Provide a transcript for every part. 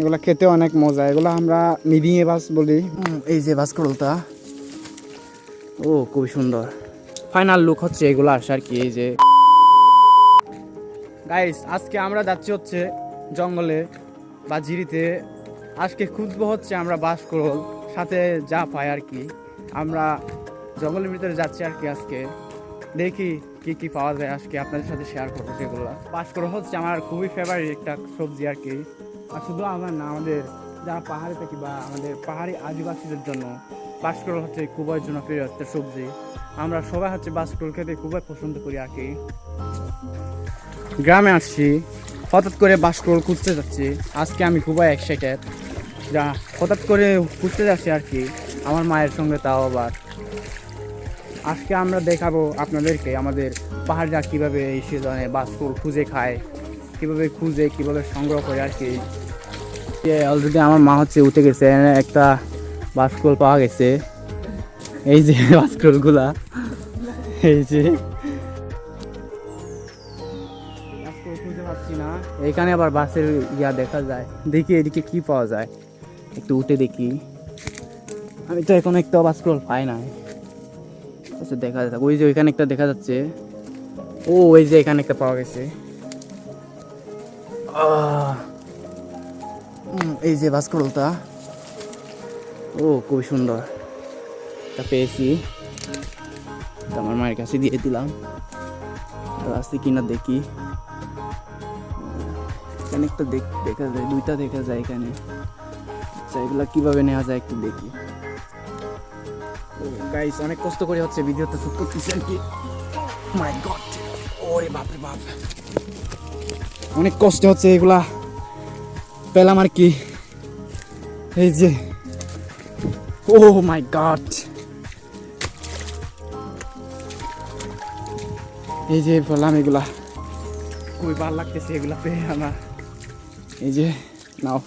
এগুলা খেতে অনেক মজা। এগুলো আমরা মিডিয়ে বাস বলি। এই যে বাস করলটা ও খুবই সুন্দর। ফাইনাল লুক হচ্ছে এগুলো আসে আর কি এই যে। গাইস আজকে আমরা যাচ্ছি হচ্ছে জঙ্গলে বা জিরিতে আজকে খুঁজবো হচ্ছে আমরা বাস করল সাথে যা পাই আর কি। আমরা জঙ্গলের ভিতরে যাচ্ছি আর কি আজকে। দেখি কি কি পাওয়া যায় আজকে আপনাদের সাথে শেয়ার করব সেগুলো। বাস করল হচ্ছে আমার খুবই ফেভারিট একটা সবজি আর কি। আর শুধু আমার না, আমাদের যারা পাহাড়ে থাকি বা আমাদের পাহাড়ি আদিবাসীদের জন্য বাসকরল হচ্ছে খুবই জনপ্রিয় একটা সবজি। আমরা সবাই হচ্ছে বাসকরল খেতে খুবই পছন্দ করি আর কি। গ্রামে আসছি, হঠাৎ করে বাসকরল খুঁজতে যাচ্ছি। আজকে আমি খুবই এক্সাইটেড যা, হঠাৎ করে খুঁজতে যাচ্ছি আর কি, আমার মায়ের সঙ্গে তাও আবার। আজকে আমরা দেখাবো আপনাদেরকে আমাদের পাহাড়রা কীভাবে এই সিজনে বাসকরল খুঁজে খায়, কীভাবে খুঁজে, কীভাবে সংগ্রহ করে আর কি। অলরেডি আমার মা হচ্ছে উঠে গেছে একটা বাসকরল পাওয়া গেছে। এই যে বাসকরলগুলা এই যে। এখানে আবার বাসের ইয়া দেখা যায়। দেখি এদিকে কি পাওয়া যায়। একটু উঠে দেখি। আমি তো এখন একটা বাসকরল পাই না আচ্ছা দেখা যাক। ওই যে ওইখানে একটা দেখা যাচ্ছে। ও ওই যে এখানে একটা পাওয়া গেছে। আহ। এই যে বাসকরলটা ও, খুবই সুন্দর। তা পেয়েছি। আমার মায়ের কাছে দিয়ে দিলাম। আসতে কিনা দেখি। এখানে একটা দেখ- যায়, দুইটা দেখা যায় এখানে। আচ্ছা এগুলা কীভাবে নেওয়া যায় একটু দেখি। গাইস অনেক কষ্ট করে হচ্ছে ভিডিওটা শুট করতেছি আর কি। মাই গড ওরে বাপরে বাপ। অনেক কষ্ট হচ্ছে এগুলা পেলাম আর কি। এই যে। ও মাই গড এই যে পেলাম এগুলা। খুবই ভালো লাগতেছে এগুলা পেয়ে আমার। এই যে নাও।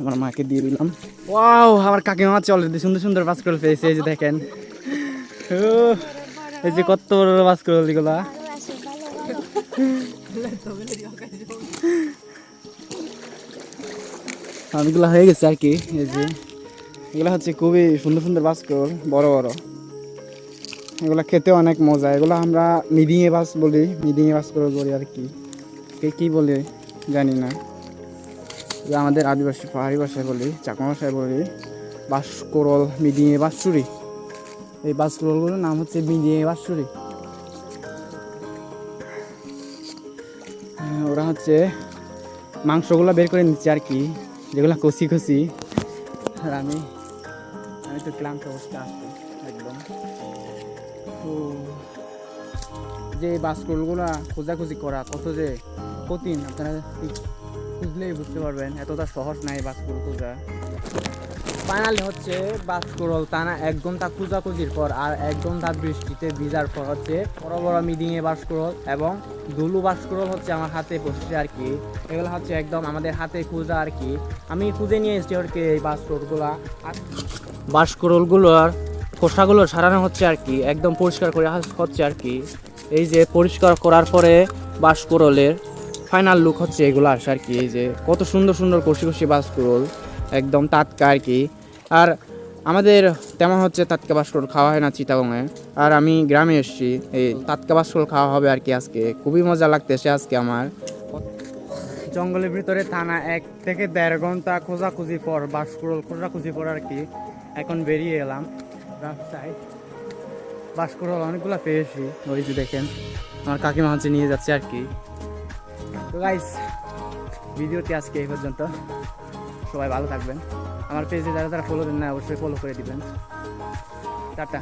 আমার মাকে দিয়ে দিলাম। ওয়াও আমার কাকিমা অলরেডি সুন্দর সুন্দর বাস্করল পেয়েছে এই যে দেখেন। ও, এই যে কত বড় বাস বাস্করল এগুলা। অনেকগুলো হয়ে গেছে আর কি এই যে। এগুলো হচ্ছে খুবই সুন্দর সুন্দর বাস্কর বড় বড়। এগুলো খেতে অনেক মজা। এগুলো আমরা মিডিয়ে বাস বলি মিডিয়ে বাস করে বলি আর কি। কে কী বলে জানি না। আমাদের আদিবাসী পাহাড়ি ভাষায় বলি চাকমা ভাষায় বলি বাসকরল মিডিয়ে বাসুরি এই বাসকরলগুলোর নাম হচ্ছে মিডিয়ে বাসুরি হ্যাঁ, ওরা হচ্ছে মাংসগুলো বের করে নিচ্ছে আর কি। যেগুলো কষি কষি। আর আমি আমি তো ক্লান্ত অবস্থা আসছি একদম। তো যে বাসকরলগুলো খোঁজাখুঁজি করা কত যে কঠিন, আপনারা খুঁজলেই বুঝতে পারবেন, এতটা সহজ নাই বাসকরল খোঁজা ফাইনালি হচ্ছে বাসকরল টানা এক ঘণ্টা খোঁজাখুঁজির পর আর এক ঘণ্টা বৃষ্টিতে ভিজার পর হচ্ছে বড় বড় মিডিংয়ে বাসকরল এবং দুলু বাসকরল হচ্ছে আমার হাতে বসছে আর কি। এগুলো হচ্ছে একদম আমাদের হাতে খোঁজা আর কি। আমি খুঁজে নিয়ে এসেছি আর কি এই বাসকরলগুলা। আর বাসকরলগুলোর খোসাগুলো সারানো হচ্ছে আর কি, একদম পরিষ্কার করে হচ্ছে আর কি। এই যে পরিষ্কার করার পরে বাসকরলের ফাইনাল লুক হচ্ছে এগুলো আসে আর কি, এই যে কত সুন্দর সুন্দর কষি কষি বাসকরল একদম টাটকা আর কি। আর আমাদের তেমন হচ্ছে টাটকা বাসকরল খাওয়া হয় না চিটাগংয়ে। আর আমি গ্রামে এসেছি, এই টাটকা বাসকরল খাওয়া হবে আর কি আজকে। খুবই মজা লাগতেছে আজকে আমার। জঙ্গলের ভিতরে থানা এক থেকে দেড় ঘণ্টা খোঁজাখুঁজি পর বাসকরল খোঁজাখুঁজি পর আর কি এখন বেরিয়ে এলাম রাস্তায়। বাসকরল অনেকগুলো পেয়েছি, ওই যে দেখেন, আমার কাকিমা হচ্ছে নিয়ে যাচ্ছে আর কি। তো গাইস ভিডিওটি আজকে এই পর্যন্ত। সবাই ভালো থাকবেন। আমার পেজে যারা যারা ফলো দেন না, অবশ্যই ফলো করে দিবেন। টাটা।